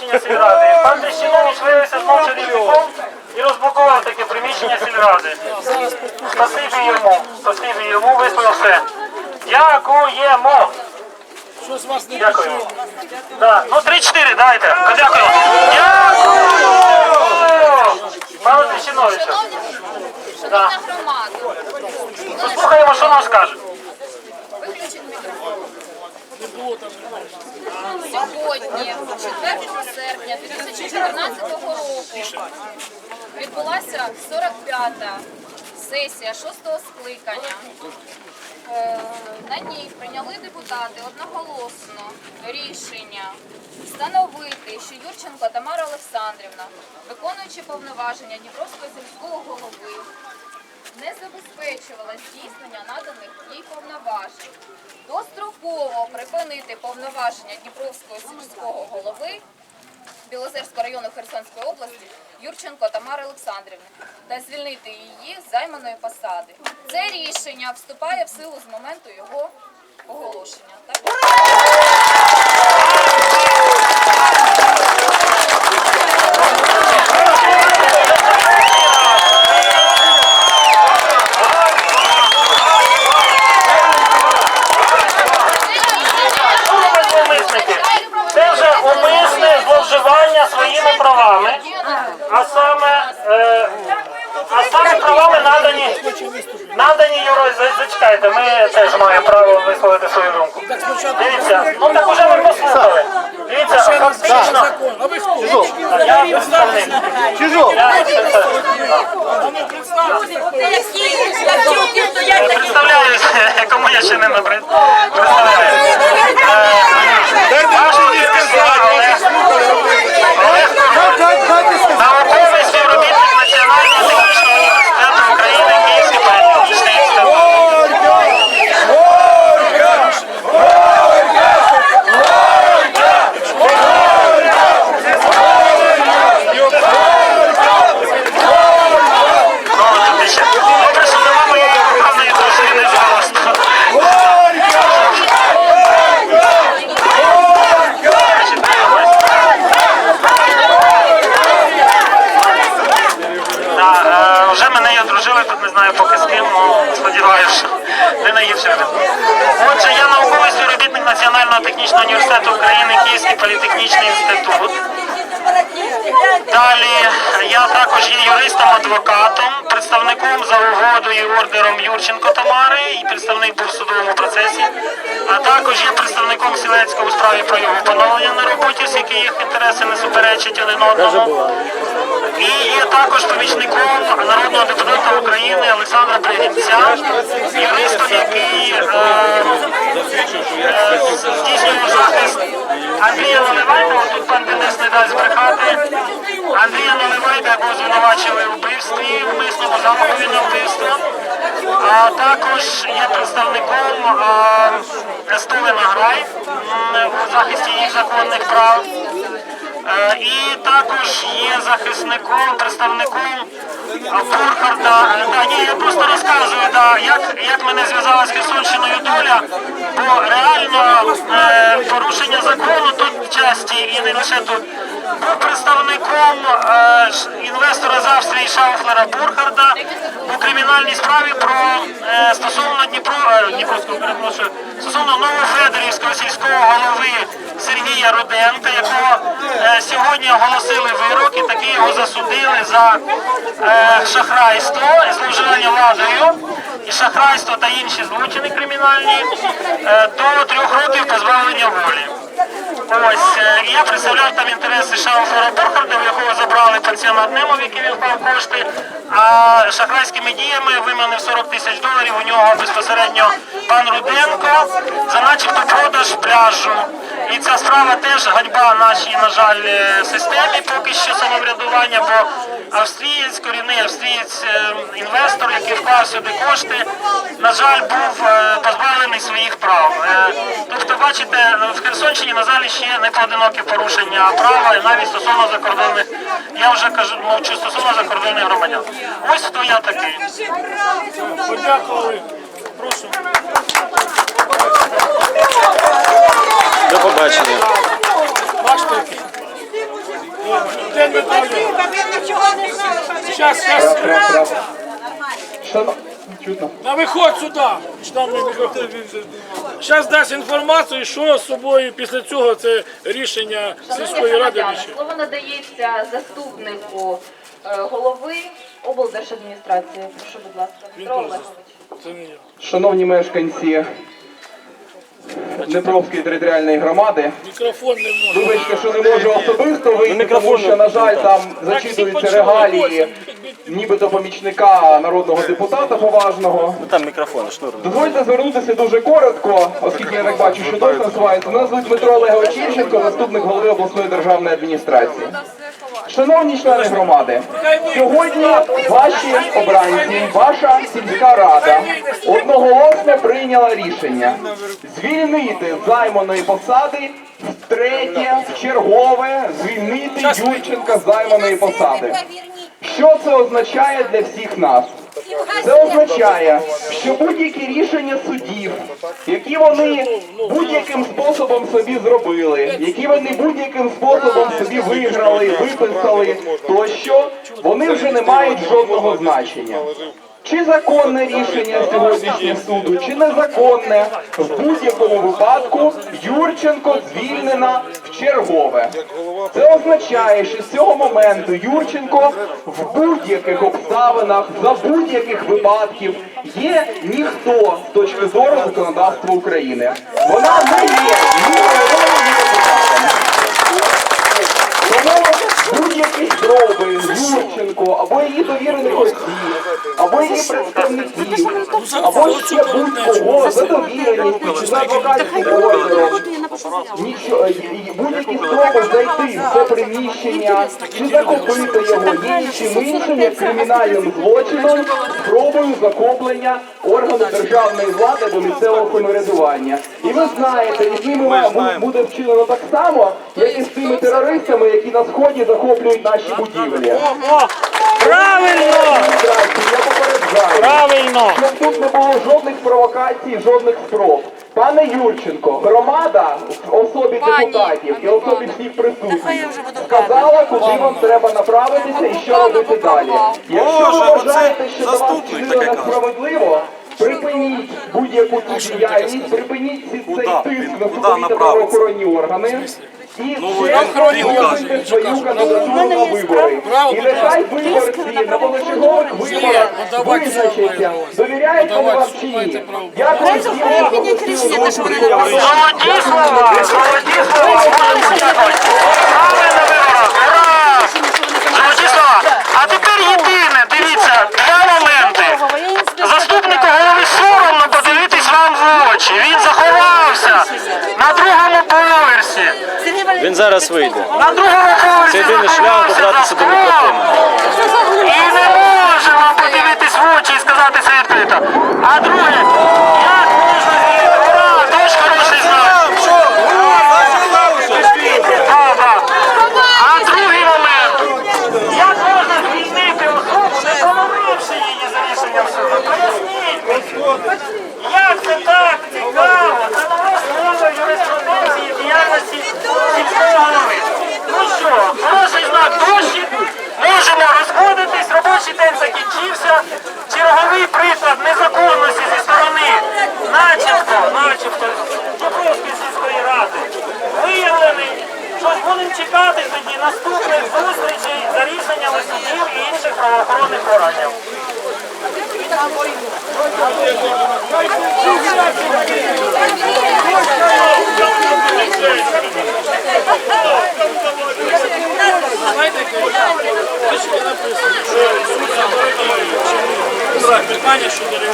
приміщення сільради. Пан Дещинович виявився знов чарівником і розблокував таке приміщення сільради. Спасибі йому, спасибі йому, висловив все. Дякуємо. Дякую. Да. Ну, 3-4, давайте. Дякую. Дякую! Шановна громада, Послухаємо, що нам скажуть. Сьогодні, 4 серпня 2014 року, відбулася 45-та сесія 6-го скликання. Е, На ній прийняли депутати одноголосно рішення встановити, що Юрченко Тамара Олександрівна, виконуючи повноваження Дніпровського сільського голови, не забезпечувала здійснення наданих їй повноважень. Достроково припинити повноваження Дніпровського сільського голови Білозерського району Херсонської області Юрченко Тамари Олександрівни та звільнити її з займаної посади. Це рішення вступає в силу з моменту його оголошення. Так? Ми зловмисники. Це вже умисне зловживання своїми правами, а саме, е, а саме правами надані, надані Юро, за- зачекайте, ми теж маємо право висловити свою думку. Дивіться, ну так уже ми послухали. Дивіться, фактично. А ви хто? я представник. Чижок, Я представник. Представляюсь, кому я ще не набрид. Представляюсь. Е, Важко сказати, але Олег Науковий співробітник Національного технічного університету України Київський політехнічний інститут. Ну, ще. Добре, що нема моєї коханої дружини з голосу. Значить, дивимось. Да, е, вже мене і одружили, тут не знаю ну, сподіваюся, не наївся. Отже, я науковий співробітник Національного технічного університету України, Київський політехнічний інститут. Далі я також є юристом-адвокатом, представником за угодою і ордером Юрченко Тамари і представник був в судовому процесі, а також є представником Сілецького у справі про його поновлення на роботі, яких їх інтереси не суперечать один одному. І є також помічником народного депутата України Олександра Пригінця, юристом, який е, е, здійснює захист Андрія Наливайка. Тут пан Денис не дасть збрехати. Звинувачили у вбивстві, вмисному замові на вбивство. А також є представником е, Столина Грай м, у захисті їх законних прав. Е, І також є захисником, представником Бурхарда. Е, Да, ні, я просто розказую, да, як, як мене зв'язала з Херсонщиною доля, бо реально е, порушення закону тут часті і не лише тут. Був представником е, інвестора з Австрії Шауфлера Бурхарда у кримінальній справі про е, стосовно Дніпро, е, Дніпровського перепрошую, стосовно Новофедорівського сільського голови Сергія Руденка, якого сьогодні оголосили вирок і таки його засудили за шахрайство і зловживання владою і шахрайство та інші злочини кримінальні до трьох років позбавлення волі. Ось е, я представляв там інтереси Шауфера Бурхарда, в якого забрали в який він вклав кошти. А шахрайськими діями виманив 40 тисяч доларів у нього безпосередньо пан Руденко за начебто продаж пляжу. І ця справа теж ганьба нашій, на жаль, е, системі поки що самоврядування, бо австрієць, корінний австрієць, е, інвестор, який вклав сюди кошти, на жаль, був е, позбавлений своїх прав. Тобто, бачите, в Херсонщині на жаль ще не поодинокі порушення права, навіть стосовно закордонних, я вже кажу, мовчу стосовно закордонних громадян. Ось хто я такий. Подякували. Прошу. До побачення. Медалі. Щас, щас. Чутно. На виходь сюди. Штамний мікрофон. Зараз дасть інформацію, що з собою після цього це рішення сільської ради. слово надається заступнику е, голови облдержадміністрації. Прошу, будь ласка, Петро Олегович. Шановні мешканці Дніпровської територіальної громади, Мікрофон не можна. вибачте, що не можу особисто вийти, тому що, на жаль, там зачитуються регалії нібито помічника народного депутата поважного. Там мікрофон, шнур. Дозвольте звернутися дуже коротко, оскільки я так бачу, що досі насувається. Мене звуть Дмитро Олегович Ільченко, заступник голови обласної державної адміністрації. Шановні члени громади, сьогодні ваші обранці, ваша сільська рада одноголосно прийняла рішення звільнити займаної посади втретє, в чергове, звільнити Юрченка з займаної посади. Що це означає для всіх нас? Це означає, що будь-які рішення судів, які вони будь-яким способом собі зробили, які вони будь-яким способом собі виграли, виписали тощо, вони вже не мають жодного значення. Чи законне рішення сьогоднішнього суду, чи незаконне, в будь-якому випадку Юрченко звільнена в чергове. Це означає, що з цього моменту Юрченко в будь-яких обставинах, за будь-яких випадків є ніхто з точки зору законодавства України. Вона не є будь-які спроби Юрченко або її довірених осіб, або її представників, або ще будь-кого за чи і будь-які спроби зайти в це приміщення чи захопити його є нічим іншим, як кримінальним злочином, спробою захоплення органу державної влади до місцевого самоврядування. І ви знаєте, і з ними буде вчинено так само, як і з тими терористами, які на сході захоплюють наші будівлі. Правильно! Я попереджаю. Правильно! Щоб тут не було жодних провокацій, жодних спроб. Пане Юрченко, громада в особі депутатів і особі всіх присутніх сказала, куди вам треба направитися і що робити далі. Якщо Боже, ви оце вважаєте, що до вас заступник каже. несправедливо, припиніть будь-яку цю діяльність, припиніть ці- цей Куда? тиск Він на куди судові та направиться? правоохоронні органи. Нам оголосуйте кажете. на вибори. Право, І нехай виборці на позачергових виборах Ну, давайте визначаться, слухайте. довіряють вони вам чи слухайте ні. право. Всім. Слова, слова, ура! Золоті слова. А тепер єдине, дивіться, Він зараз вийде. Це єдиний шлях добратися до за мікрофону. І не може вам подивитись в очі і сказати це відкрито. А друге, як можна звільнити? Ура, дощ хороший знак. Да, да. А другий момент. Як можна звільнити особу, не поновивши її за рішенням суду? Поясніть. Як це так цікаво? Це нова основа юриспруденції діяльності сільського голови. Ну що, хороший знак дощі. Можемо розходитись, робочий день закінчився. Черговий приклад незаконності зі сторони начебто, начебто Дніпровської сільської ради виявлений. Щось будемо чекати тоді наступних зустрічей за рішеннями судів і інших правоохоронних органів. Знаєте, бачите, написано, що суд забороняє чинити питання щодо реєстрації. Це сесія, що ще не вирішена. А подивіться, хай покажуть вам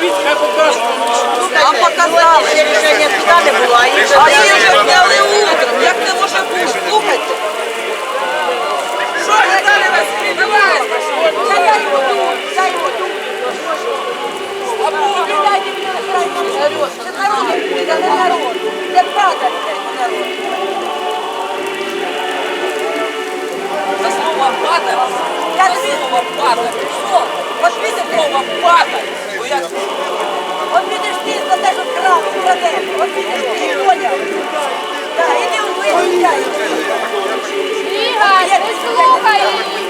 рішення. Нам показали, що рішення туди не було, а їх вже зняли утром. Як це може бути? Слухайте. Що ви дали вас прибивали? Дай воду, дай воду. Віддайте мені на край народ. Це народ, це не народ. Це правда, Вова падать. Что? Пошли ты, Вова, падать. Ну я... Он підійшли за те, що крав, краде. Он підійшли, понял? Так, іди, вийди. Ігор, не слухай її.